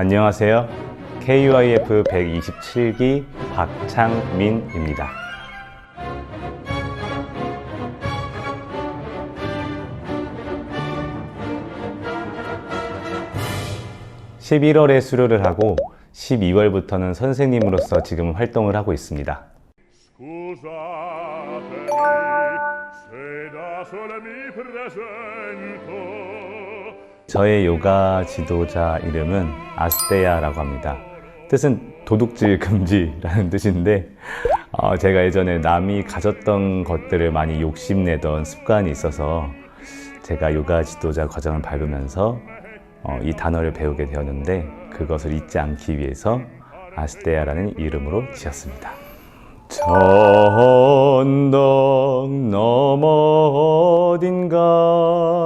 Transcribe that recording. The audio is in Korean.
안녕하세요. KUIF 127기 박창민입니다. (11월에) 수료를 하고 (12월부터는) 선생님으로서 지금 활동을 하고 있습니다. 저의 요가 지도자 이름은 아스테야라고 합니다. 뜻은 도둑질 금지라는 뜻인데, 어, 제가 예전에 남이 가졌던 것들을 많이 욕심내던 습관이 있어서 제가 요가 지도자 과정을 밟으면서 어, 이 단어를 배우게 되었는데 그것을 잊지 않기 위해서 아스테야라는 이름으로 지었습니다. 저 언덕 너머 어딘가